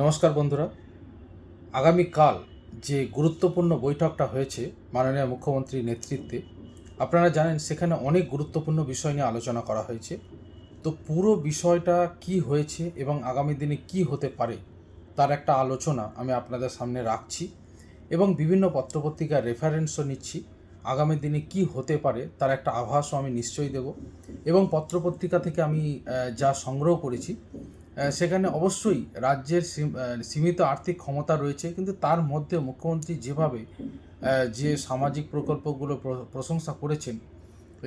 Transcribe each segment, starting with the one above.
নমস্কার বন্ধুরা। আগামীকাল যে গুরুত্বপূর্ণ বৈঠকটা হয়েছে মাননীয় মুখ্যমন্ত্রীর নেতৃত্বে, আপনারা জানেন সেখানে অনেক গুরুত্বপূর্ণ বিষয় নিয়ে আলোচনা করা হয়েছে। তো পুরো বিষয়টা কি হয়েছে এবং আগামী দিনে কি হতে পারে তার একটা আলোচনা আমি আপনাদের সামনে রাখছি এবং বিভিন্ন পত্রপত্রিকার রেফারেন্সও নিচ্ছি। আগামী দিনে কি হতে পারে তার একটা আভাসও আমি নিশ্চয়ই দেব এবং পত্রপত্রিকা থেকে আমি যা সংগ্রহ করেছি সেখানে অবশ্যই রাজ্যের সীমিত আর্থিক ক্ষমতা রয়েছে, কিন্তু তার মধ্যে মুখ্যমন্ত্রী যেভাবে যে সামাজিক প্রকল্পগুলো প্রশংসা করেছেন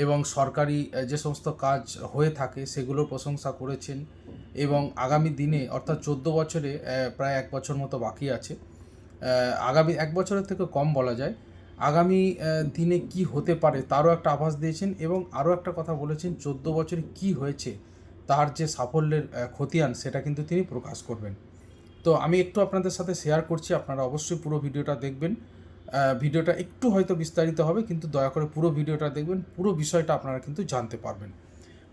এবং সরকারি যে সমস্ত কাজ হয়ে থাকে সেগুলোর প্রশংসা করেছেন এবং আগামী দিনে, অর্থাৎ চোদ্দ বছরে প্রায় এক বছর মতো বাকি আছে আগামী এক বছরের থেকে কম বলা যায়, আগামী দিনে কি হতে পারে তারও একটা আভাস দিয়েছেন এবং আরও একটা কথা বলেছেন, চোদ্দ বছরে কি হয়েছে তার যে সাফল্যের খতিয়ান, সেটা কিন্তু তিনি প্রকাশ করবেন। তো আমি একটু আপনাদের সাথে শেয়ার করছি, আপনারা অবশ্যই পুরো ভিডিওটা দেখবেন। ভিডিওটা একটু হয়তো বিস্তারিত হবে, কিন্তু দয়া করে পুরো ভিডিওটা দেখবেন, পুরো বিষয়টা আপনারা কিন্তু জানতে পারবেন।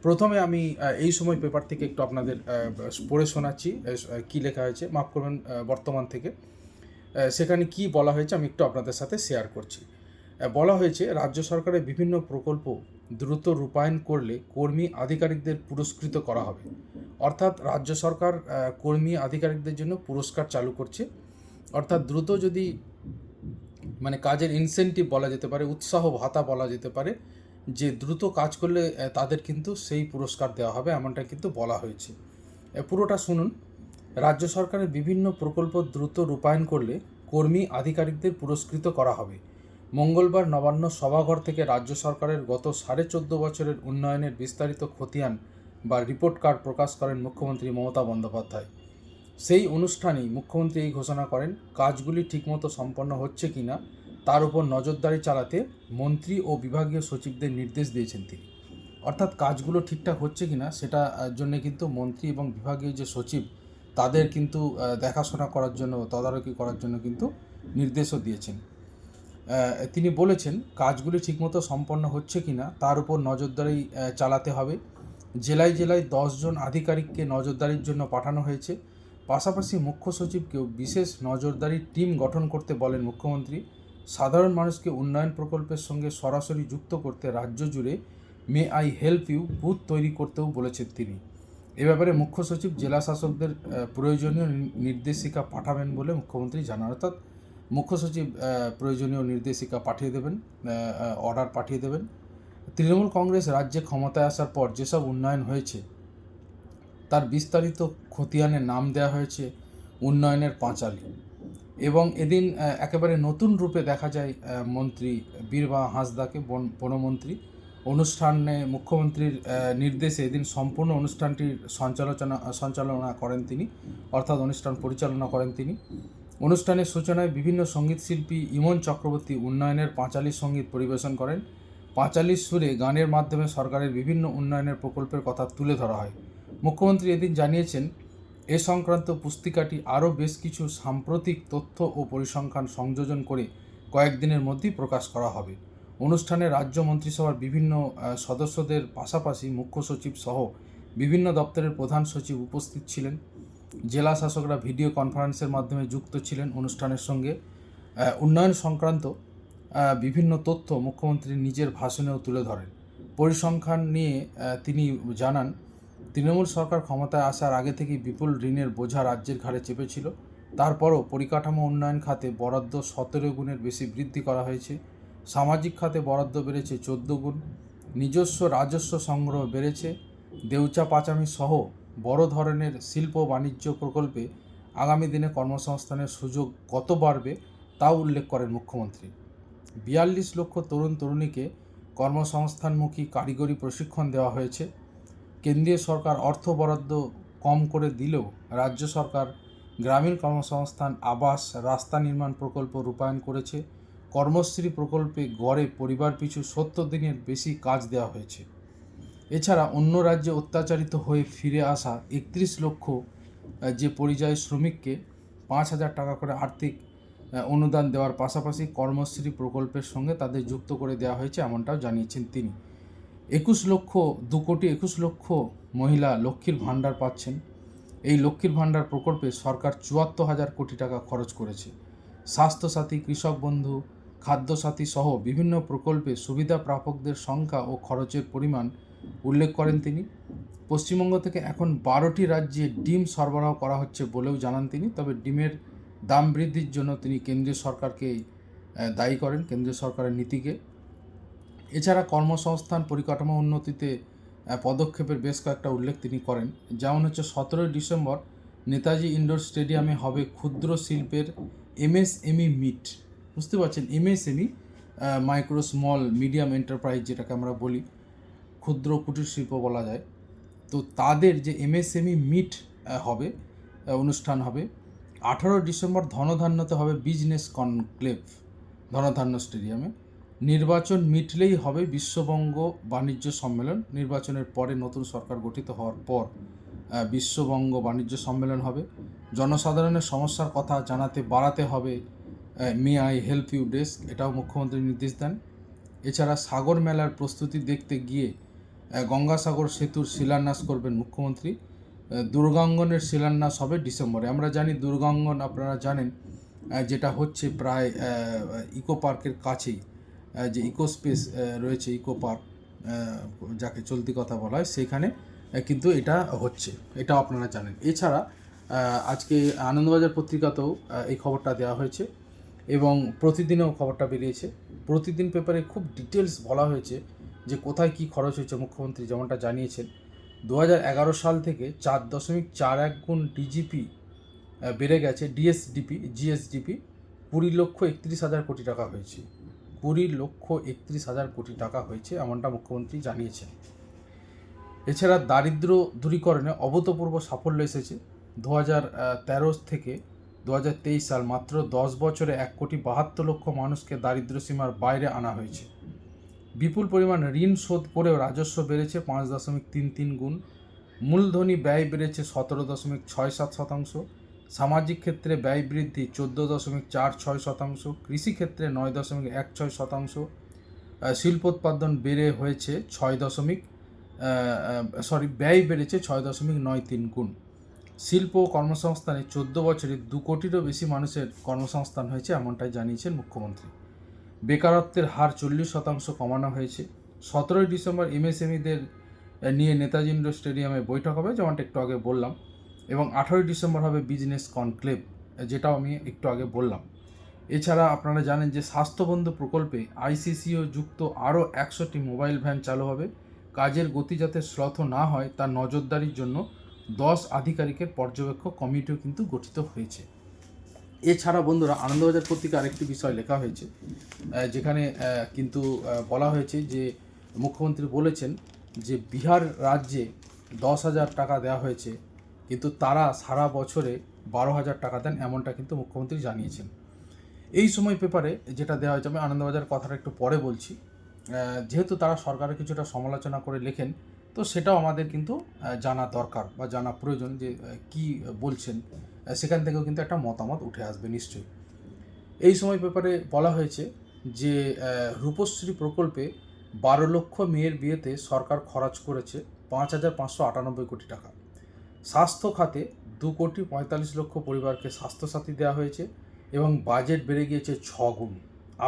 প্রথমে আমি এই সময় পেপার থেকে একটু আপনাদের পড়ে শোনাচ্ছি কি লেখা হয়েছে, মাফ করবেন বর্তমান থেকে। সেখানে কি বলা হয়েছে আমি একটু আপনাদের সাথে শেয়ার করছি। বলা হয়েছে, রাজ্য সরকারের বিভিন্ন প্রকল্প দ্রুত রূপায়ণ করলে কর্মী আধিকারিকদের পুরস্কৃত করা হবে। অর্থাৎ রাজ্য সরকার কর্মী আধিকারিকদের জন্য পুরস্কার চালু করছে। অর্থাৎ দ্রুত যদি মানে কাজের ইনসেন্টিভ বলা যেতে পারে, উৎসাহ ভাতা বলা যেতে পারে, যে দ্রুত কাজ করলে তাদের কিন্তু সেই পুরস্কার দেওয়া হবে এমনটা কিন্তু বলা হয়েছে। পুরোটা শুনুন। রাজ্য সরকারের বিভিন্ন প্রকল্প দ্রুত রূপায়ণ করলে কর্মী আধিকারিকদের পুরস্কৃত করা হবে। মঙ্গলবার নবান্ন সভাঘর থেকে রাজ্য সরকারের গত সাড়ে চোদ্দ বছরের উন্নয়নের বিস্তারিত খতিয়ান বা রিপোর্ট কার্ড প্রকাশ করেন মুখ্যমন্ত্রী মমতা বন্দ্যোপাধ্যায়। সেই অনুষ্ঠানেই মুখ্যমন্ত্রী এই ঘোষণা করেন, কাজগুলি ঠিকমতো সম্পন্ন হচ্ছে কিনা তার উপর নজরদারি চালাতে মন্ত্রী ও বিভাগীয় সচিবদের নির্দেশ দিয়েছেন তিনি। অর্থাৎ কাজগুলো ঠিকঠাক হচ্ছে কিনা সেটা জন্য কিন্তু মন্ত্রী এবং বিভাগীয় যে সচিব, তাদের কিন্তু দেখাশোনা করার জন্য, তদারকি করার জন্য কিন্তু নির্দেশও দিয়েছেন। তিনি বলেছেন, কাজগুলি ঠিকমতো সম্পন্ন হচ্ছে কিনা, তার উপর নজরদারি চালাতে হবে। জেলায় জেলায় দশজন আধিকারিককে নজরদারির জন্য পাঠানো হয়েছে। পাশাপাশি মুখ্য সচিবকেও বিশেষ নজরদারি টিম গঠন করতে বলেন মুখ্যমন্ত্রী। সাধারণ মানুষকে উন্নয়ন প্রকল্পের সঙ্গে সরাসরি যুক্ত করতে রাজ্য জুড়ে may I help you booth তৈরি করতেও বলেছেন তিনি। এ ব্যাপারে মুখ্য সচিব, জেলা শাসকদের প্রয়োজনীয় নি- নির্দেশিকা পাঠাবেন বলে মুখ্যমন্ত্রী জানান। অর্থাৎ মুখ্য সচিব প্রয়োজনীয় নির্দেশিকা পাঠিয়ে দেবেন অর্ডার পাঠিয়ে দেবেন। তৃণমূল কংগ্রেস রাজ্যে ক্ষমতায় আসার পর যেসব উন্নয়ন হয়েছে, তার বিস্তারিত খতিয়ানে নাম দেওয়া হয়েছে উন্নয়নের পাঁচালী। এবং এদিন একেবারে নতুন রূপে দেখা যায় মন্ত্রী বীরবা হাঁসদাকে, বন, বনমন্ত্রী। অনুষ্ঠানে মুখ্যমন্ত্রীর নির্দেশে এদিন সম্পূর্ণ অনুষ্ঠানটির সঞ্চালনা সঞ্চালনা করেন তিনি, অর্থাৎ অনুষ্ঠান পরিচালনা করেন তিনি। অনুষ্ঠানের সূচনায় বিভিন্ন সঙ্গীতশিল্পী ইমন চক্রবর্তী উন্নয়নের পাঁচালী সংগীত পরিবেশন করেন। পাঁচালীর সুরে গানের মাধ্যমে সরকারের বিভিন্ন উন্নয়নের প্রকল্পের কথা তুলে ধরা হয়। মুখ্যমন্ত্রী এদিন জানিয়েছেন, এ সংক্রান্ত পুস্তিকাটি আরও বেশ কিছু সাম্প্রতিক তথ্য ও পরিসংখ্যান সংযোজন করে কয়েকদিনের মধ্যেই প্রকাশ করা হবে। অনুষ্ঠানে রাজ্য মন্ত্রিসভার বিভিন্ন সদস্যদের পাশাপাশি মুখ্য সচিব সহ বিভিন্ন দপ্তরের প্রধান সচিব উপস্থিত ছিলেন। জেলা শাসকরা ভিডিও কনফারেন্সের মাধ্যমে যুক্ত ছিলেন অনুষ্ঠানের সঙ্গে। উন্নয়ন সংক্রান্ত বিভিন্ন তথ্য মুখ্যমন্ত্রী নিজের ভাষণেও তুলে ধরেন। পরিসংখ্যান নিয়ে তিনি জানান, তৃণমূল সরকার ক্ষমতায় আসার আগে থেকেই বিপুল ঋণের বোঝা রাজ্যের ঘাড়ে চেপেছিল। তারপরও পরিকাঠামো উন্নয়ন খাতে বরাদ্দ সতেরো গুণের বেশি বৃদ্ধি করা হয়েছে। সামাজিক খাতে বরাদ্দ বেড়েছে চোদ্দ গুণ। নিজস্ব রাজস্ব সংগ্রহ বেড়েছে। দেউচা পাচামি সহ বড় ধরনের শিল্প বাণিজ্য প্রকল্পে আগামী দিনে কর্মসংস্থানের সুযোগ কত বাড়বে তাও উল্লেখ করেন মুখ্যমন্ত্রী। বিয়াল্লিশ লক্ষ তরুণ তরুণীকে কর্মসংস্থানমুখী কারিগরি প্রশিক্ষণ দেওয়া হয়েছে। কেন্দ্রীয় সরকার অর্থ বরাদ্দ কম করে দিলেও রাজ্য সরকার গ্রামীণ কর্মসংস্থান, আবাস, রাস্তা নির্মাণ প্রকল্প রূপায়ণ করেছে। কর্মশ্রী প্রকল্পে গড়ে পরিবার পিছু সত্তর দিনের বেশি কাজ দেওয়া হয়েছে। এছাড়া অন্য রাজ্যে অত্যাচারিত হয়ে ফিরে আসা একত্রিশ লক্ষ যে পরিযায়ী শ্রমিককে পাঁচ হাজার টাকা করে আর্থিক অনুদান দেওয়ার পাশাপাশি কর্মশ্রী প্রকল্পের সঙ্গে তাদের যুক্ত করে দেওয়া হয়েছে এমনটাও জানিয়েছেন তিনি। একুশ লক্ষ, দু কোটি একুশ লক্ষ মহিলা লক্ষ্মীর ভাণ্ডার পাচ্ছেন। এই লক্ষ্মীর ভাণ্ডার প্রকল্পে সরকার চুয়াত্তর হাজার কোটি টাকা খরচ করেছে। স্বাস্থ্যসাথী, কৃষক বন্ধু, খাদ্যসাথী সহ বিভিন্ন প্রকল্পে সুবিধা প্রাপকদের সংখ্যা ও খরচের পরিমাণ উল্লেখ করেন তিনি। পশ্চিমবঙ্গ থেকে এখন বারোটি রাজ্যে ডিম সরবরাহ করা হচ্ছে বলেও জানান তিনি। তবে ডিমের দাম বৃদ্ধির জন্য তিনি কেন্দ্রীয় সরকারকে দায়ী করেন, কেন্দ্রীয় সরকারের নীতিকে। এছাড়া কর্মসংস্থান পরিকাঠামো উন্নতিতে পদক্ষেপের বেশ কয়েকটা উল্লেখ তিনি করেন। যেমন হচ্ছে, সতেরোই ডিসেম্বর নেতাজি ইনডোর স্টেডিয়ামে হবে ক্ষুদ্র শিল্পের এমএসএমই মিট। বুঝতে পারছেন? MSME micro small medium enterprise যেটাকে আমরা বলি। ক্ষুদ্র কুটির শিল্প বলা যায়। তো তাদের যে এমএসএমই মিট হবে অনুষ্ঠান হবে আঠারো ডিসেম্বর ধনধান্যতে হবে বিজনেস কনক্লেভ, ধনধান্য স্টেডিয়ামে। নির্বাচন মিটলেই হবে বিশ্ববঙ্গ বাণিজ্য সম্মেলন। নির্বাচনের পরে নতুন সরকার গঠিত হওয়ার পর বিশ্ববঙ্গ বাণিজ্য সম্মেলন হবে। জনসাধারণের সমস্যার কথা জানাতে বাড়াতে হবে may I help you desk এটাও মুখ্যমন্ত্রী নির্দেশ দেন। এছাড়া সাগর মেলার প্রস্তুতি দেখতে গিয়ে গঙ্গাসাগর সেতুর শিলান্যাস করবেন মুখ্যমন্ত্রী। দুর্গাঙ্গনের শিলান্যাস হবে ডিসেম্বরে। আমরা জানি দুর্গাঙ্গন, আপনারা জানেন যেটা হচ্ছে প্রায় ইকো পার্কের কাছেই যে ইকো স্পেস রয়েছে ইকো পার্ক যাকে চলতি কথা বলা হয় সেইখানে কিন্তু এটা হচ্ছে, এটাও আপনারা জানেন। এছাড়া আজকে আনন্দবাজার পত্রিকাতেও এই খবরটা দেওয়া হয়েছে এবং প্রতিদিনেও খবরটা বেরিয়েছে। প্রতিদিন পেপারে খুব ডিটেলস বলা হয়েছে যে কোথায় কী খরচ হয়েছে মুখ্যমন্ত্রী যেমনটা জানিয়েছেন, দু সাল থেকে চার দশমিক চার এক গুণ ডিজিপি বেড়ে গেছে ডিএসডিপি জিএসডিপি কুড়ি লক্ষ একত্রিশ হাজার কোটি টাকা হয়েছে। কুড়ি লক্ষ একত্রিশ হাজার কোটি টাকা হয়েছে এমনটা মুখ্যমন্ত্রী জানিয়েছেন। এছাড়া দারিদ্র দূরীকরণে অভূতপূর্ব সাফল্য এসেছে। দু তেরো থেকে দু হাজার তেইশ সাল মাত্র দশ বছরে এক কোটি বাহাত্তর লক্ষ মানুষকে দারিদ্র সীমার বাইরে আনা হয়েছে। বিপুল পরিমাণ ঋণ শোধ করেও রাজস্ব বেড়েছে পাঁচ দশমিক তিন তিন গুণ। মূলধনী ব্যয় বেড়েছে সতেরো দশমিক ছয় সাত শতাংশ। সামাজিক ক্ষেত্রে ব্যয় বৃদ্ধি চোদ্দ দশমিক চার ছয় শতাংশ। কৃষিক্ষেত্রে নয় দশমিক এক ছয় শতাংশ। শিল্পোৎপাদন বেড়ে হয়েছে ছয় দশমিক সরি ব্যয় বেড়েছে ছয় দশমিক নয় তিন গুণ। শিল্প কর্মসংস্থানে চোদ্দ বছরে দু কোটিরও বেশি মানুষের কর্মসংস্থান হয়েছে, এমনটাই জানিয়েছেন মুখ্যমন্ত্রী। বেকারত্বের হার চল্লিশ শতাংশ কমানো হয়েছে। সতেরোই ডিসেম্বর এমএসএমইদের নিয়ে নেতাজি ইন্ডোর স্টেডিয়ামে বৈঠক হবে, যেমনটা একটু আগে বললাম। এবং আঠারোই ডিসেম্বর হবে বিজনেস কনক্লেভ, যেটাও আমি একটু আগে বললাম। এছাড়া আপনারা জানেন যে স্বাস্থ্যবন্ধু প্রকল্পে আইসিসিও যুক্ত আরও একশোটি মোবাইল ভ্যান চালু হবে। কাজের গতি যাতে শ্লথ না হয়, তার নজরদারির জন্য দশ আধিকারিকের পর্যবেক্ষক কমিটিও কিন্তু গঠিত হয়েছে। এছাড়া বন্ধুরা আনন্দবাজার পত্রিকা আরেকটি বিষয় লেখা হয়েছে যেখানে কিন্তু বলা হয়েছে যে, মুখ্যমন্ত্রী বলেছেন যে বিহার রাজ্যে দশ হাজার টাকা দেওয়া হয়েছে, কিন্তু তারা সারা বছরে বারো হাজার টাকা দেন এমনটা কিন্তু মুখ্যমন্ত্রী জানিয়েছেন। এই সময় পেপারে যেটা দেওয়া হয়েছে, আমি আনন্দবাজার কথাটা একটু পরে বলছি যেহেতু তারা সরকারের কিছুটা সমালোচনা করে লেখেন, তো সেটাও আমাদের কিন্তু জানা দরকার বা জানা প্রয়োজন যে কি বলছেন। সেখান থেকেও কিন্তু একটা মতামত উঠে আসবে নিশ্চয়ই। এই সময় পেপারে বলা হয়েছে যে রূপশ্রী প্রকল্পে বারো লক্ষ মেয়ের বিয়েতে সরকার খরচ করেছে পাঁচ হাজার পাঁচশো আটানব্বই কোটি টাকা। স্বাস্থ্য খাতে দু কোটি পঁয়তাল্লিশ লক্ষ পরিবারকে স্বাস্থ্যসাথী দেওয়া হয়েছে এবং বাজেট বেড়ে গিয়েছে ছ গুণ।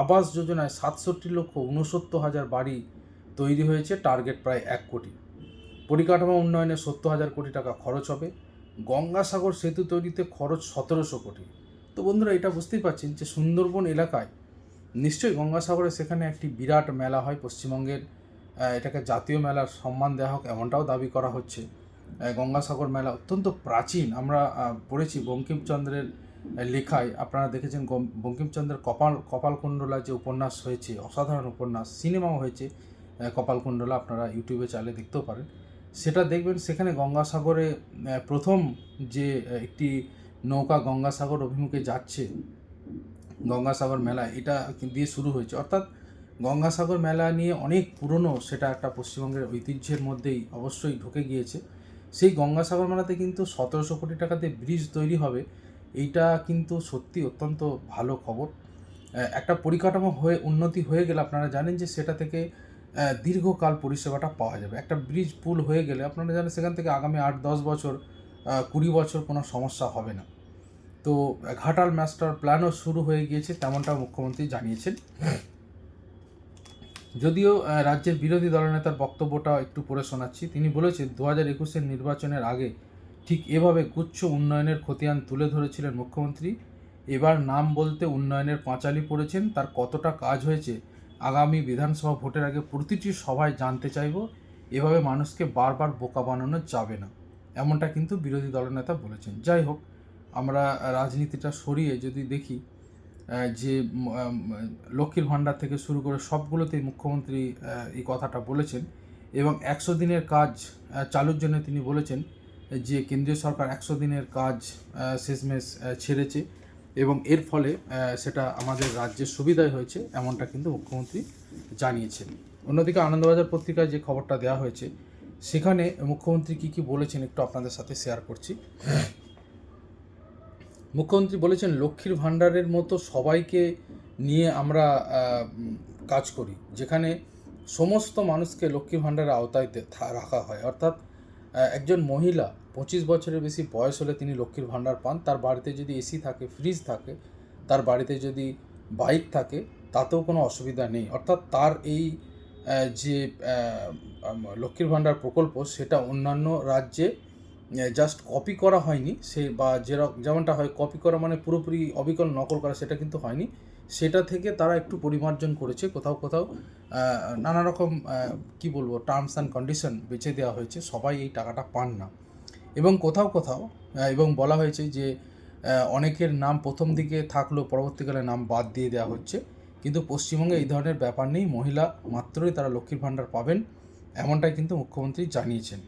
আবাস যোজনায় সাতষট্টি লক্ষ উনসত্তর হাজার বাড়ি তৈরি হয়েছে, টার্গেট প্রায় এক কোটি। পরিকাঠামো উন্নয়নে সত্তর হাজার কোটি টাকা খরচ হবে। গঙ্গাসাগর সেতু তৈরিতে খরচ সতেরোশো কোটি। তো বন্ধুরা, এটা বুঝতেই পারছেন যে সুন্দরবন এলাকায় নিশ্চয়ই গঙ্গাসাগরে সেখানে একটি বিরাট মেলা হয় পশ্চিমবঙ্গের। এটাকে জাতীয় মেলার সম্মান দেওয়া হোক এমনটাও দাবি করা হচ্ছে। গঙ্গাসাগর মেলা অত্যন্ত প্রাচীন। আমরা পড়েছি বঙ্কিমচন্দ্রের লেখায়, আপনারা দেখেছেন বঙ্কিমচন্দ্রের কপাল, কপালকুণ্ডলা যে উপন্যাস হয়েছে, অসাধারণ উপন্যাস, সিনেমাও হয়েছে কপালকুণ্ডলা আপনারা ইউটিউবে চালে দেখতেও পারেন। সেটা দেখবেন সেখানে গঙ্গাসাগরে প্রথম যে একটি নৌকা গঙ্গাসাগর অভিমুখে যাচ্ছে, গঙ্গাসাগর মেলা, এটা দিয়ে শুরু হয়েছে। অর্থাৎ গঙ্গাসাগর মেলা নিয়ে অনেক পুরনো সেটা একটা পশ্চিমবঙ্গের ঐতিহ্যের মধ্যেই অবশ্যই ঢুকে গিয়েছে। সেই গঙ্গাসাগর মেলাতে কিন্তু সতেরোশো কোটি টাকাতে ব্রিজ তৈরি হবে, এইটা কিন্তু সত্যি অত্যন্ত ভালো খবর। একটা পরিকাঠামো হয়ে উন্নতি হয়ে গেলে আপনারা জানেন যে সেটা থেকে দীর্ঘকাল পরিষেবাটা পাওয়া যাবে। একটা ব্রিজ পুল হয়ে গেলে আপনারা জানেন সেখান থেকে আগামী আট দশ বছর কুড়ি বছর কোনো সমস্যা হবে না। তো ঘাটাল মাস্টার প্ল্যানও শুরু হয়ে গিয়েছে, তেমনটা মুখ্যমন্ত্রী জানিয়েছেন। যদিও রাজ্যের বিরোধী দলনেতার বক্তব্যটা একটু পড়ে শোনাচ্ছি। তিনি বলেছেন দু হাজার একুশের নির্বাচনের আগে ঠিক এভাবে গুচ্ছ উন্নয়নের খতিয়ান তুলে ধরেছিলেন মুখ্যমন্ত্রী। এবার নাম বলতে উন্নয়নের পাঁচালি পড়েছেন। তার কতটা কাজ হয়েছে আগামী বিধানসভা ভোটের আগে প্রতিটি সভায় জানতে চাইব, এভাবে মানুষকে বারবার বোকা বানানো যাবে না। এমনটা কিন্তু বিরোধী দলনেতা বলেছেন। যাই হোক, আমরা রাজনীতিটা সরিয়ে যদি দেখি যে লক্ষ্মীর ভাণ্ডার থেকে শুরু করে সবগুলোতেই মুখ্যমন্ত্রী এই কথাটা বলেছেন এবং একশো দিনের কাজ চালুর জন্য তিনি বলেছেন যে, কেন্দ্রীয় সরকার একশো দিনের কাজ শেষমেশ ছেড়েছে। এবং এর ফলে সেটা আমাদের রাজ্যের সুবিধাই হয়েছে, এমনটা কিন্তু মুখ্যমন্ত্রী জানিয়েছেন। অন্যদিকে আনন্দবাজার পত্রিকায় যে খবরটা দেওয়া হয়েছে, সেখানে মুখ্যমন্ত্রী কী কী বলেছেন একটু আপনাদের সাথে শেয়ার করছি। মুখ্যমন্ত্রী বলেছেন, লক্ষ্মীর ভাণ্ডারের মতো সবাইকে নিয়ে আমরা কাজ করি, যেখানে সমস্ত মানুষকে লক্ষ্মীর ভাণ্ডারের আওতায় রাখা হয়। অর্থাৎ একজন মহিলা পঁচিশ বছরের বেশি বয়স হলে তিনি লক্ষ্মীর ভাণ্ডার পান। তার বাড়িতে যদি এসি থাকে, ফ্রিজ থাকে, তার বাড়িতে যদি বাইক থাকে, তাতেও কোনো অসুবিধা নেই। অর্থাৎ তার এই যে লক্ষ্মীর ভাণ্ডার প্রকল্প, সেটা অন্যান্য রাজ্যে জাস্ট কপি করা হয়নি। সে বা যেরকম যেমনটা হয় কপি করা মানে পুরোপুরি অবিকল নকল করা, সেটা কিন্তু হয়নি। সেটা থেকে তারা একটু পরিমার্জন করেছে, কোথাও কোথাও নানা রকম কি বলব টার্মস অ্যান্ড কন্ডিশন বেছে দেওয়া হয়েছে। সবাই এই টাকাটা পান না। এবং কোথাও কোথাও এবং বলা হয়েছে যে অনেকের নাম প্রথম দিকে থাকলেও পরবর্তীকালে নাম বাদ দিয়ে দেওয়া হচ্ছে। কিন্তু পশ্চিমবঙ্গে এই ধরনের ব্যাপার নেই, মহিলা মাত্রই তারা লক্ষ্মীর ভাণ্ডার পাবেন, এমনটাই কিন্তু মুখ্যমন্ত্রী জানিয়েছেন।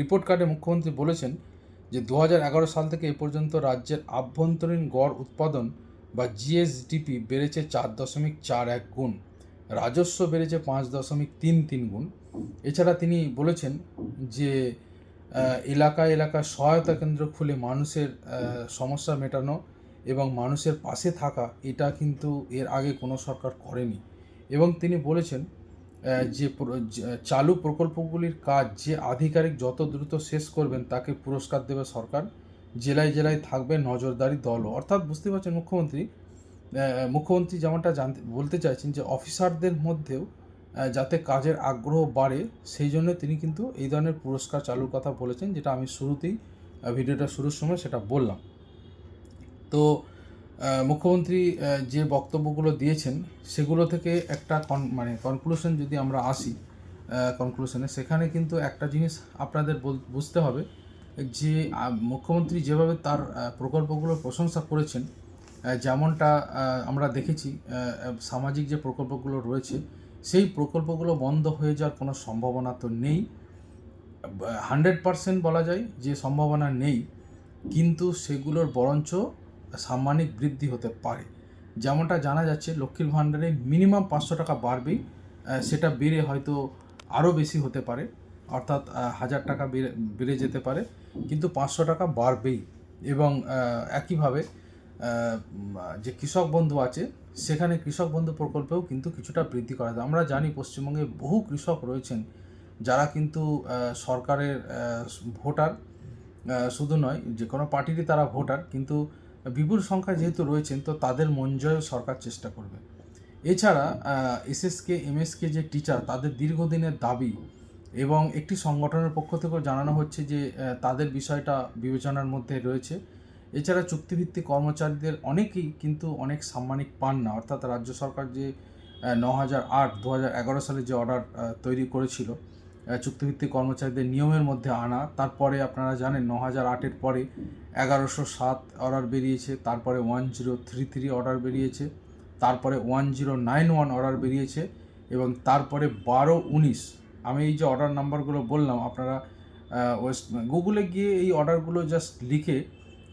রিপোর্ট কার্ডে মুখ্যমন্ত্রী বলেছেন যে দু হাজার এগারো সাল থেকে এ পর্যন্ত রাজ্যের আভ্যন্তরীণ গড় উৎপাদন বা জিএসডিপি বেড়েছে চার দশমিক চার এক গুণ, রাজস্ব বেড়েছে পাঁচ দশমিক তিন তিন গুণ। এছাড়া তিনি বলেছেন যে আহ, এলাকায় এলাকায় সহায়তা কেন্দ্র খুলে মানুষের সমস্যা মেটানো এবং মানুষের পাশে থাকা এটা কিন্তু এর আগে কোনো সরকার করেনি। এবং তিনি বলেছেন যে চালু প্রকল্পগুলির কাজ যে আধিকারিক যত দ্রুত শেষ করবেন তাকে পুরস্কার দেবে সরকার। জেলায় জেলায় থাকবে নজরদারি দলও। অর্থাৎ বুঝতে পারছেন মুখ্যমন্ত্রী মুখ্যমন্ত্রী যেমনটা জানতে বলতে চাইছেন যে অফিসারদের মধ্যেও যাতে কাজের আগ্রহ বাড়ে সেই জন্য তিনি কিন্তু এই ধরনের পুরস্কার চালুর কথা বলেছেন যেটা আমি শুরুতেই ভিডিওটা শুরুর সময় সেটা বললাম। তো মুখ্যমন্ত্রী যে বক্তব্যগুলো দিয়েছেন সেগুলো থেকে একটা কন মানে কনক্লুশন যদি আমরা আসি কনক্লুশনে সেখানে কিন্তু একটা জিনিস আপনাদের বুঝতে হবে যে মুখ্যমন্ত্রী যেভাবে তার আহ, প্রকল্পগুলোর প্রশংসা করেছেন যেমনটা আমরা দেখেছি সামাজিক যে প্রকল্পগুলো রয়েছে সেই প্রকল্পগুলো বন্ধ হয়ে যাওয়ার কোনো সম্ভাবনা তো নেই। হান্ড্রেড পারসেন্ট বলা যায় যে সম্ভাবনা নেই, কিন্তু সেগুলোর বরঞ্চ সাম্মানিক বৃদ্ধি হতে পারে। যেমনটা জানা যাচ্ছে, লক্ষ্মীর ভাণ্ডারে মিনিমাম পাঁচশো টাকা বাড়বেই সেটা বেড়ে হয়তো আরও বেশি হতে পারে, অর্থাৎ হাজার টাকা বেড়ে বেড়ে যেতে পারে, কিন্তু পাঁচশো টাকা বাড়বেই। এবং একইভাবে যে কৃষক বন্ধু আছে সেখানে কৃষক বন্ধু প্রকল্পেও কিন্তু কিছুটা বৃদ্ধি করা যায়। আমরা জানি পশ্চিমবঙ্গে বহু কৃষক রয়েছেন যারা কিন্তু সরকারের ভোটার শুধু নয়, যে কোনো পার্টিরই তারা ভোটার, কিন্তু বিপুল সংখ্যায় যেহেতু রয়েছেন, তো তাদের মন জয় সরকার চেষ্টা করবে। এছাড়া এসএসকে, এমএসকে যে টিচার, তাদের দীর্ঘদিনের দাবি এবং একটি সংগঠনের পক্ষ থেকেও জানানো হচ্ছে যে তাদের বিষয়টা বিবেচনার মধ্যে রয়েছে। এছাড়া চুক্তিভিত্তিক কর্মচারীদের অনেকেই কিন্তু অনেক সাম্মানিক পান না। অর্থাৎ রাজ্য সরকার যে ন হাজার আট, দু হাজার এগারো সালে যে অর্ডার তৈরি করেছিল চুক্তিভিত্তিক কর্মচারীদের নিয়মের মধ্যে আনা, তারপরে আপনারা জানেন ন হাজার আটের পরে এগারোশো সাত অর্ডার বেরিয়েছে, তারপরে one zero three three order বেরিয়েছে, তারপরে one zero nine one order বেরিয়েছে এবং তারপরে বারো উনিশ। আমি এই যে অর্ডার নাম্বারগুলো বললাম, আপনারা ওয়েস্ট গুগলে গিয়ে এই অর্ডারগুলো জাস্ট লিখে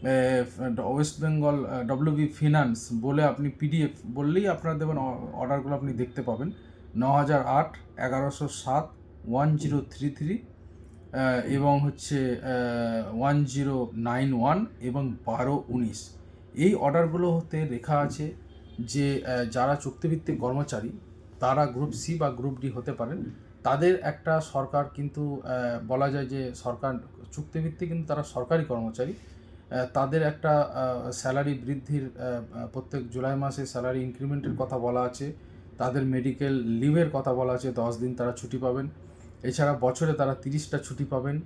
ওয়েস্ট বেঙ্গল ডব্লিউবি ফিনান্স বলে আপনি পিডিএফ বললেই আপনারা দেবেন অর্ডারগুলো আপনি দেখতে পাবেন। ন হাজার আট, এগারোশো সাত ওয়ান জিরো থ্রি থ্রি এবং হচ্ছে ওয়ান জিরো নাইন ওয়ান এবং বারো উনিশ। এই অর্ডারগুলোতে লেখা আছে যে যারা চুক্তিভিত্তিক কর্মচারী, তারা গ্রুপ সি বা গ্রুপ ডি হতে পারেন। তাদের একটা সরকার কিন্তু বলা যায় যে সরকার, চুক্তিভিত্তিক কিন্তু তারা সরকারি কর্মচারী। তাদের একটা স্যালারি বৃদ্ধির প্রত্যেক জুলাই মাসে স্যালারি ইনক্রিমেন্টের কথা বলা আছে, তাদের মেডিকেল লিভের কথা বলা আছে, দশ দিন তারা ছুটি পাবেন। এছাড়া বছরে তারা তিরিশটা ছুটি পাবেন।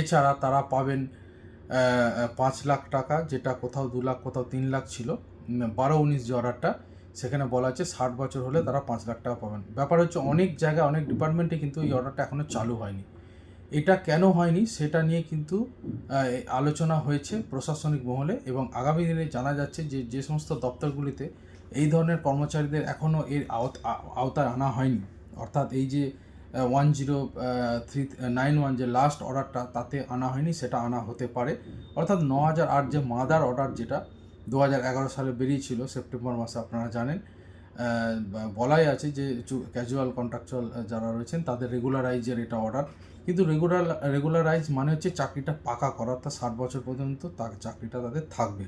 এছাড়া তারা পাবেন পাঁচ লাখ টাকা, যেটা কোথাও দু লাখ, কোথাও তিন লাখ ছিল। বারো উনিশ যে অর্ডারটা সেখানে বলা আছে ষাট বছর হলে তারা পাঁচ লাখ টাকা পাবেন। ব্যাপার হচ্ছে অনেক জায়গায়, অনেক ডিপার্টমেন্টে কিন্তু এই অর্ডারটা এখনও চালু হয়নি। এটা কেন হয়নি সেটা নিয়ে কিন্তু আলোচনা হয়েছে প্রশাসনিক মহলে এবং আগামী দিনে জানা যাচ্ছে যে যে সমস্ত দপ্তরগুলিতে এই ধরনের কর্মচারীদের এখনও এর আওত- আওতায় আনা হয়নি। অর্থাৎ এই যে one zero three, nine one যে লাস্ট অর্ডারটা তাতে আনা হয়নি, সেটা আনা হতে পারে। অর্থাৎ ন হাজার আট যে মাদার অর্ডার যেটা দু হাজার এগারো সালে বেরিয়েছিল সেপ্টেম্বর মাসে আপনারা জানেন বলাই আছে যে ক্যাজুয়াল কন্ট্রাকচুয়াল যারা রয়েছেন তাদের রেগুলারাইজের এটা অর্ডার কিন্তু রেগুলার রেগুলারাইজ মানে হচ্ছে চাকরিটা পাকা করা অর্থাৎ ষাট বছর পর্যন্ত তার চাকরিটা তাদের থাকবে।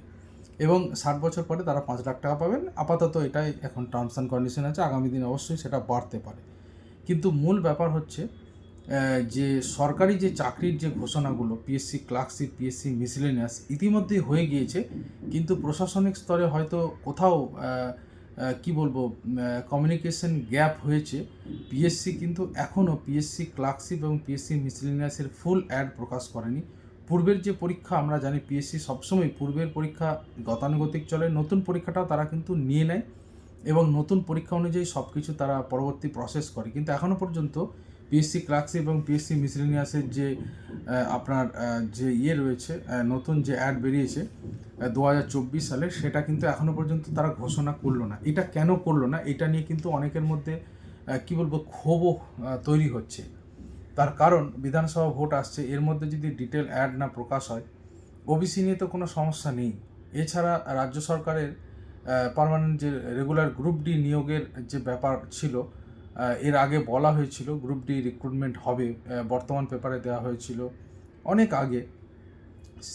এবং ষাট বছর পরে তারা পাঁচ লাখ টাকা পাবেন। আপাতত এটাই এখন টার্মস অ্যান্ড কন্ডিশন আছে। আগামী দিনে অবশ্যই সেটা বাড়তে পারে। কিন্তু মূল ব্যাপার হচ্ছে যে সরকারি যে চাকরির যে ঘোষণাগুলো পিএসসি ক্লার্কশিপ পিএসসি মিসলেনিয়াস ইতিমধ্যেই হয়ে গিয়েছে। কিন্তু প্রশাসনিক স্তরে হয়তো কোথাও কি বলব কমিউনিকেশন গ্যাপ হয়েছে। পিএসসি কিন্তু এখনও পিএসসি ক্লার্কশিপ এবং পিএসসি মিসলিনিয়াসের ফুল অ্যাড প্রকাশ করেনি। পূর্বের যে পরীক্ষা, আমরা জানি পিএসসি সবসময় পূর্বের পরীক্ষা গতানুগতিক চলে। নতুন পরীক্ষাটাও তারা কিন্তু নিয়ে নেয় এবং নতুন পরীক্ষা অনুযায়ী সব কিছু তারা পরবর্তী প্রসেস করে। কিন্তু এখনও পর্যন্ত পিএসসি ক্লার্কশিপ এবং পিএসসি মিসলেনিয়াসের যে আপনার যে ইয়ে রয়েছে নতুন যে অ্যাড বেরিয়েছে দু হাজার চব্বিশ সালে সেটা কিন্তু এখনও পর্যন্ত তারা ঘোষণা করল না। এটা কেন করল না? এটা নিয়ে কিন্তু অনেকের মধ্যে কি বলব, ক্ষোভও তৈরি হচ্ছে। তার কারণ, বিধানসভা ভোট আসছে, এর মধ্যে যদি ডিটেল অ্যাড না প্রকাশ হয় ওবিসি নিয়ে তো কোনো সমস্যা নেই। এছাড়া রাজ্য সরকারের পার্মানেন্ট যে রেগুলার গ্রুপ ডি নিয়োগের যে ব্যাপার ছিল এর আগে বলা হয়েছিল গ্রুপ ডি রিক্রুটমেন্ট হবে বর্তমান পেপারে দেওয়া হয়েছিল অনেক আগে।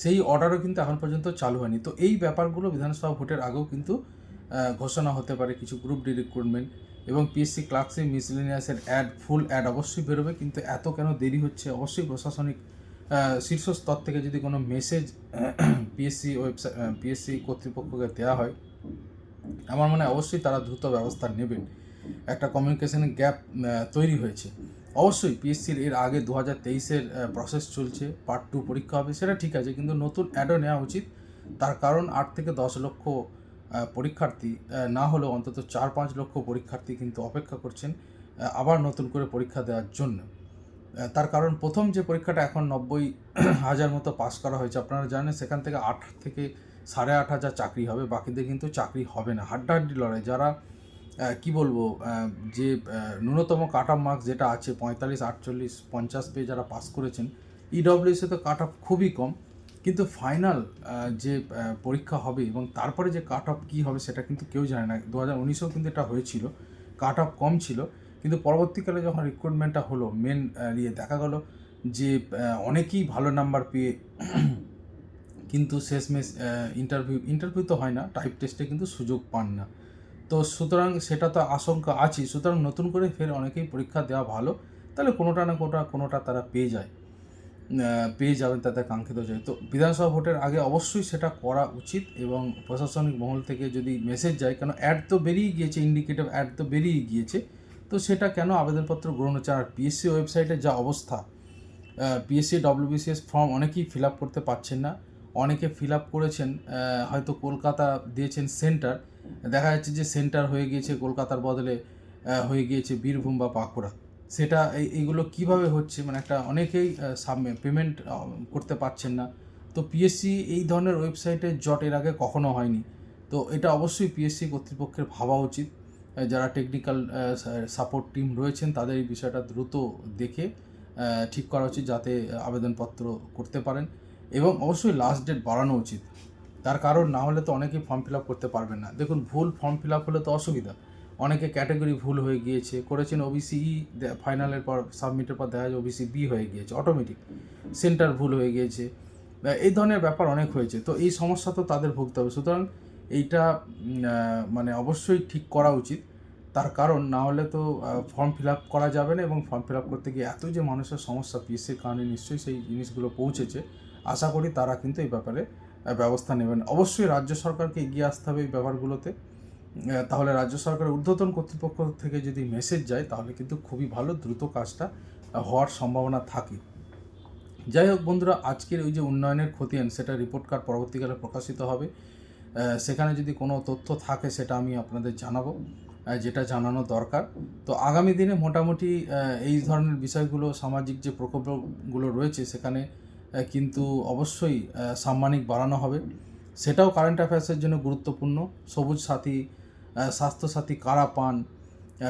সেই অর্ডারও কিন্তু এখন পর্যন্ত চালু হয়নি। তো এই ব্যাপারগুলো বিধানসভা ভোটের আগেও কিন্তু ঘোষণা হতে পারে কিছু গ্রুপ ডি রিক্রুটমেন্ট এবং পিএসসি ক্লার্কশিপ মিসলেনিয়াসের অ্যাড ফুল অ্যাড অবশ্যই বেরোবে কিন্তু এত কেন দেরি হচ্ছে? অবশ্যই প্রশাসনিক আহ, শীর্ষ স্তর থেকে যদি কোনো মেসেজ পিএসসি ওয়েবসাইট পিএসসি কর্তৃপক্ষকে দেওয়া হয় আমার মনে অবশ্যই তারা দ্রুত ব্যবস্থা নেবেন। একটা কমিউনিকেশনের গ্যাপ তৈরি হয়েছে। অবশ্যই পিএসসির এর আগে দু হাজার তেইশের প্রসেস চলছে পার্ট টু পরীক্ষা হবে, সেটা ঠিক আছে, কিন্তু নতুন অ্যাডও নেওয়া উচিত। তার কারণ আট থেকে দশ লক্ষ পরীক্ষার্থী না হলেও অন্তত চার পাঁচ লক্ষ পরীক্ষার্থী কিন্তু অপেক্ষা করছেন আবার নতুন করে পরীক্ষা দেওয়ার জন্য। তার কারণ প্রথম যে পরীক্ষাটা এখন নব্বই হাজার মতো পাস করা হয়েছে, আপনারা জানেন সেখান থেকে আট থেকে সাড়ে আট হাজার চাকরি হবে, বাকিদের কিন্তু চাকরি হবে না, হাড্ডাহাড্ডি লড়াই। যারা কি বলব যে ন্যূনতম কাট অফ মার্কস যেটা আছে, পঁয়তাল্লিশ, আটচল্লিশ, পঞ্চাশ পেয়ে যারা পাস করেছেন ইডব্লিউসে তো কাট অফ খুবই কম। কিন্তু ফাইনাল যে পরীক্ষা হবে এবং তারপরে যে কাট অফ কী হবে সেটা কিন্তু কেউ জানে না। দু হাজার উনিশেও কিন্তু এটা হয়েছিল কাট অফ কম ছিল। কিন্তু পরবর্তীকালে যখন রিক্রুটমেন্টটা হলো মেন ইয়ে দেখা গেল যে অনেকেই ভালো নাম্বার পেয়ে, কিন্তু শেষমেশ ইন্টারভিউ ইন্টারভিউ তো হয় না টাইপ টেস্টে কিন্তু সুযোগ পান না। তো সুতরাং সেটা তো আশঙ্কা আছে সুতরাং নতুন করে ফের অনেকেই পরীক্ষা দেওয়া ভালো। তাহলে কোনোটা না কোনোটা কোনোটা তারা পেয়ে যায়। পেয়ে যাবেন তাদের কাঙ্ক্ষিত জয় তো বিধানসভা ভোটের আগে অবশ্যই সেটা করা উচিত এবং প্রশাসনিক মহল থেকে যদি মেসেজ যায়, কেন অ্যাড তো বেরিয়ে গিয়েছে ইন্ডিকেটিভ অ্যাড তো বেরিয়ে গিয়েছে, তো সেটা কেন আবেদনপত্র গ্রহণ হচ্ছে? আর পিএসসি ওয়েবসাইটে যা অবস্থা পিএসসি ডব্লিউবিসিএস ফর্ম অনেকেই ফিল আপ করতে পারছেন না। অনেকে ফিল আপ করেছেন হয়তো কলকাতা দিয়েছেন সেন্টার দেখা যাচ্ছে যে সেন্টার হয়ে গিয়েছে কলকাতার বদলে হয়ে গিয়েছে বীরভূম বা বাঁকুড়া। সেটা এই, এইগুলো কীভাবে হচ্ছে? মানে একটা অনেকেই সাবমে পেমেন্ট করতে পারছেন না। তো পিএসসি এই ধরনের ওয়েবসাইটে জট এর আগে কখনো হয়নি। তো এটা অবশ্যই পিএসসি কর্তৃপক্ষের ভাবা উচিত। যারা টেকনিক্যাল সাপোর্ট টিম রয়েছেন, তাদের এই বিষয়টা দ্রুত দেখে ঠিক করা উচিত যাতে আবেদনপত্র করতে পারেন। এবং অবশ্যই লাস্ট ডেট বাড়ানো উচিত। তার কারণ না হলে তো অনেকেই ফর্ম ফিল আপ করতে পারবেন না। দেখুন, ভুল ফর্ম ফিল আপ হলে তো অসুবিধা। অনেকে ক্যাটাগরি ভুল হয়ে গিয়েছে। করেছেন ওবিসি ই ফাইনালের পর সাবমিটের পর দেখা যায় ওবিসি বি হয়ে গিয়েছে অটোমেটিক সেন্টার ভুল হয়ে গিয়েছে। এই ধরনের ব্যাপার অনেক হয়েছে। তো এই সমস্যা তো তাদের ভুগতে হবে। সুতরাং এইটা মানে অবশ্যই ঠিক করা উচিত। তার কারণ না হলে তো ফর্ম ফিল আপ করা যাবে না এবং ফর্ম ফিল আপ করতে গিয়ে এত যে মানুষের সমস্যা পিএসসির কারণে নিশ্চয়ই সেই জিনিসগুলো পৌঁছেছে। আশা করি তারা কিন্তু এই ব্যাপারে ব্যবস্থা নেবেন। অবশ্যই রাজ্য সরকারকে এগিয়ে আসতে হবে এই ব্যাপারগুলোতে। তাহলে রাজ্য সরকারের ঊর্ধ্বতন কর্তৃপক্ষ থেকে যদি মেসেজ যায়, তাহলে কিন্তু খুবই ভালো, দ্রুত কাজটা হওয়ার সম্ভাবনা থাকে। যাই হোক বন্ধুরা, আজকের ওই যে উন্নয়নের খতিয়ান, সেটা রিপোর্ট কার্ড পরবর্তীকালে প্রকাশিত হবে। সেখানে যদি কোনো তথ্য থাকে, সেটা আমি আপনাদের জানাব। যেটা জানানো দরকার। তো আগামী দিনে মোটামুটি এই ধরনের বিষয়গুলো, সামাজিক যে প্রকল্পগুলো রয়েছে, সেখানে কিন্তু অবশ্যই সাম্মানিক বাড়ানো হবে। সেটাও কারেন্ট অ্যাফেয়ার্সের জন্য গুরুত্বপূর্ণ। সবুজ সাথী স্বাস্থ্যসাথী কারা পান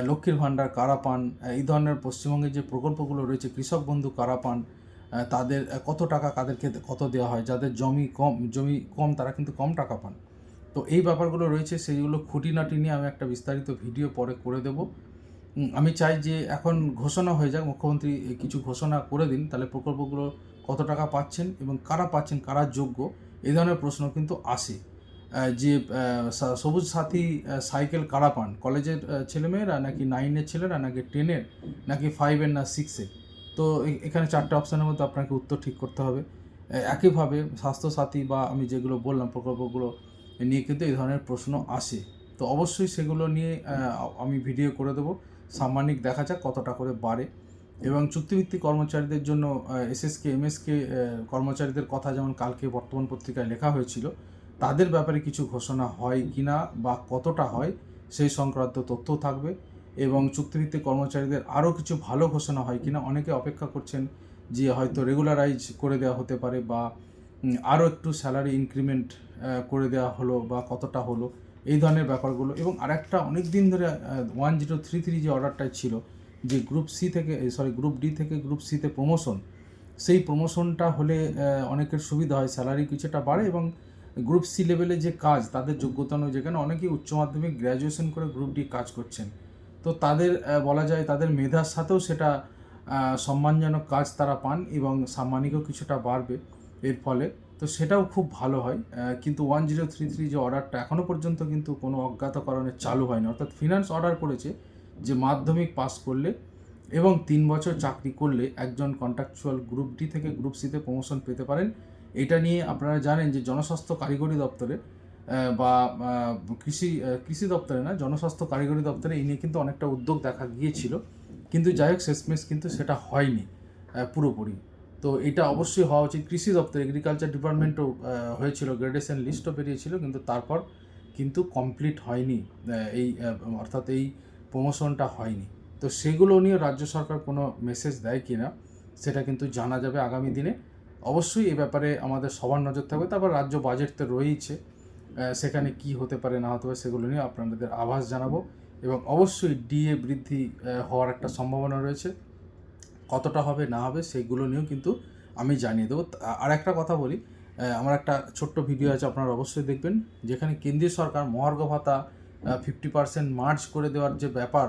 লক্ষ্মীর ভাণ্ডার কারা পান এই ধরনের পশ্চিমবঙ্গের যে প্রকল্পগুলো রয়েছে, কৃষক বন্ধু কারা পান তাদের কত টাকা কাদেরকে কত দেওয়া হয়, যাদের জমি কম জমি কম তারা কিন্তু কম টাকা পান। তো এই ব্যাপারগুলো রয়েছে, সেইগুলো খুঁটিনাটি নিয়ে আমি একটা বিস্তারিত ভিডিও পরে করে দেব। আমি চাই যে এখন ঘোষণা হয়ে যাক, মুখ্যমন্ত্রী কিছু ঘোষণা করে দিন, তাহলে প্রকল্পগুলো কত টাকা পাচ্ছেন এবং কারা পাচ্ছেন, কারা যোগ্য এই ধরনের প্রশ্ন কিন্তু আসে। যে সবুজ সাথী সাইকেল কারা পান? কলেজের ছেলেমেয়েরা নাকি নাইনের ছেলেরা, নাকি টেনের নাকি ফাইভের না সিক্সের তো এখানে চারটে অপশানের মধ্যে আপনাকে উত্তর ঠিক করতে হবে। একইভাবে স্বাস্থ্যসাথী বা আমি যেগুলো বললাম, প্রকল্পগুলো নিয়ে কিন্তু এই ধরনের প্রশ্ন আসে। তো অবশ্যই সেগুলো নিয়ে আমি ভিডিও করে দেবো। সাম্মানিক দেখা যাক কতটা করে বাড়ে। এবং চুক্তিভিত্তিক কর্মচারীদের জন্য এসএসকে, এমএসকে কর্মচারীদের কথা যেমন কালকে বর্তমান পত্রিকায় লেখা হয়েছিল, তাদের ব্যাপারে কিছু ঘোষণা হয় কিনা বা কতটা হয় সেই সংক্রান্ত তথ্য থাকবে। এবং চুক্তিভিত্তিক কর্মচারীদের আরও কিছু ভালো ঘোষণা হয় কিনা অনেকে অপেক্ষা করছেন যে হয়তো রেগুলারাইজ করে দেওয়া হতে পারে বা আরও একটু স্যালারি ইনক্রিমেন্ট করে দেওয়া হলো বা কতটা হলো। এই ধরনের ব্যাপারগুলো এবং আরেকটা অনেক দিন ধরে ওয়ান জিরো থ্রি থ্রি যে অর্ডারটাই ছিল, যে গ্রুপ সি থেকে সরি গ্রুপ ডি থেকে গ্রুপ সিতে প্রমোশন সেই প্রমোশনটা হলে অনেকের সুবিধা হয় স্যালারি কিছুটা বাড়ে এবং গ্রুপ সি লেভেলে যে কাজ, তাদের যোগ্যতা অনুযায়ী, যেখানে অনেকেই উচ্চ মাধ্যমিক গ্র্যাজুয়েশন করে গ্রুপ ডি কাজ করছেন। তো তাদের বলা যায় তাদের মেধার সাথেও সেটা সম্মানজনক কাজ তারা পান এবং সাম্মানিকও কিছুটা বাড়বে এর ফলে। তো সেটাও খুব ভালো হয়। কিন্তু ওয়ান জিরো থ্রি থ্রি যে অর্ডারটা এখনও পর্যন্ত কিন্তু কোনো অজ্ঞাত কারণে চালু হয়নি। অর্থাৎ ফিনান্স অর্ডার করেছে যে মাধ্যমিক পাস করলে এবং তিন বছর চাকরি করলে একজন কন্ট্রাকচুয়াল গ্রুপ ডি থেকে গ্রুপ সিতে প্রমোশন পেতে পারেন। এটা নিয়ে আপনারা জানেন যে জনস্বাস্থ্য কারিগরি দপ্তরে বা কৃষি কৃষি দপ্তরে না, জনস্বাস্থ্য কারিগরি দপ্তরে এই নিয়ে কিন্তু অনেকটা উদ্যোগ দেখা গিয়েছিল। কিন্তু যাই হোক, শেষমেশ কিন্তু সেটা হয়নি পুরোপুরি। তো এটা অবশ্যই হওয়া উচিত। কৃষি দপ্তর এগ্রিকালচার ডিপার্টমেন্টও হয়েছিল গ্রেডেশন লিস্টও বেরিয়েছিল, কিন্তু তারপর কিন্তু কমপ্লিট হয়নি এই অর্থাৎ এই প্রমোশনটা হয়নি। তো সেগুলো নিয়ে রাজ্য সরকার কোনো মেসেজ দেয় কি না সেটা কিন্তু জানা যাবে আগামী দিনে। অবশ্যই এ ব্যাপারে আমাদের সবার নজর থাকবে। তারপর রাজ্য বাজেট তো রয়েইছে সেখানে কি হতে পারে, না হতে পারে, সেগুলো নিয়ে আপনাদের আভাস জানাব এবং অবশ্যই ডিএ বৃদ্ধি হওয়ার একটা সম্ভাবনা রয়েছে। কতটা হবে, না হবে, সেগুলো নিয়েও কিন্তু আমি জানিয়ে দেবো। আর একটা কথা বলি আমার একটা ছোট্ট ভিডিও আছে, আপনারা অবশ্যই দেখবেন, যেখানে কেন্দ্রীয় সরকার মহার্ঘ ভাতা ফিফটি পার্সেন্ট মার্চ করে দেওয়ার যে ব্যাপার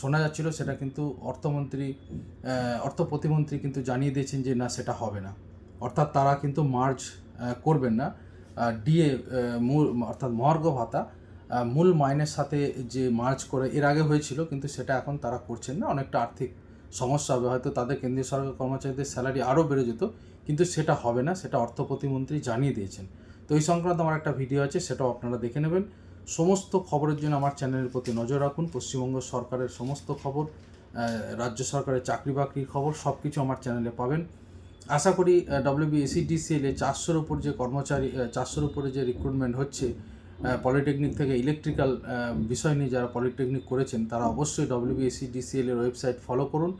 শোনা যাচ্ছিল, সেটা কিন্তু অর্থমন্ত্রী অর্থ প্রতিমন্ত্রী কিন্তু জানিয়ে দিয়েছেন যে, না, সেটা হবে না। অর্থাৎ তারা কিন্তু মার্চ করবেন না। ডিএ মূল, অর্থাৎ মহার্ঘ ভাতা মূল মাইনের সাথে যে মার্চ করে, এর আগে হয়েছিল, কিন্তু সেটা এখন তারা করছেন না, অনেকটা আর্থিক সমস্যা হবে। হয়তো তাদের কেন্দ্রীয় সরকার কর্মচারীদের স্যালারি আরও বেড়ে যেত, কিন্তু সেটা হবে না, সেটা অর্থ প্রতিমন্ত্রী জানিয়ে দিয়েছেন। তো এই সংক্রান্ত আমার একটা ভিডিও আছে, সেটাও আপনারা দেখে নেবেন। সমস্ত খবরের জন্য আমার চ্যানেলের প্রতি নজর রাখুন। পশ্চিমবঙ্গ সরকারের সমস্ত খবর রাজ্য সরকারের চাকরি বাকরির খবর সব কিছু আমার চ্যানেলে পাবেন। আশা করি ডব্লিউবিএসিডিসিএল চারশোর উপর যে কর্মচারী চারশোর উপরে যে রিক্রুটমেন্ট হচ্ছে পলিটেকনিক থেকে ইলেকট্রিক্যাল বিষয় নিয়ে যারা পলিটেকনিক করেছেন, তারা অবশ্যই ডব্লিউবিএসিডিসিএল এর ওয়েবসাইট ফলো করুন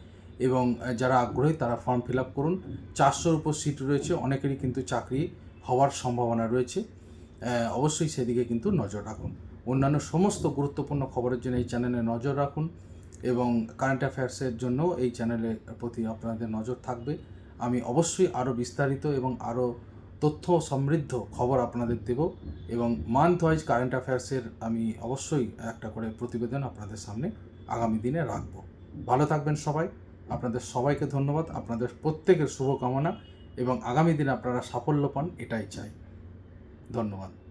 এবং যারা আগ্রহী তারা ফর্ম ফিল আপ করুন। চারশোর উপর সিট রয়েছে, অনেকেরই কিন্তু চাকরি হওয়ার সম্ভাবনা রয়েছে। অবশ্যই সেদিকে কিন্তু নজর রাখুন। অন্যান্য সমস্ত গুরুত্বপূর্ণ খবরের জন্য এই চ্যানেলে নজর রাখুন এবং কারেন্ট অ্যাফেয়ার্সের জন্য এই চ্যানেলের প্রতি আপনাদের নজর থাকবে। আমি অবশ্যই আরও বিস্তারিত এবং আরও তথ্য সমৃদ্ধ খবর আপনাদের দেব এবং মান্থ ওয়াইজ কারেন্ট অ্যাফেয়ার্সের আমি অবশ্যই একটা করে প্রতিবেদন আপনাদের সামনে আগামী দিনে রাখব। ভালো থাকবেন সবাই। আপনাদের সবাইকে ধন্যবাদ। আপনাদের প্রত্যেকের শুভকামনা এবং আগামী দিনে আপনারা সাফল্য পান, এটাই চাই। ধন্যবাদ।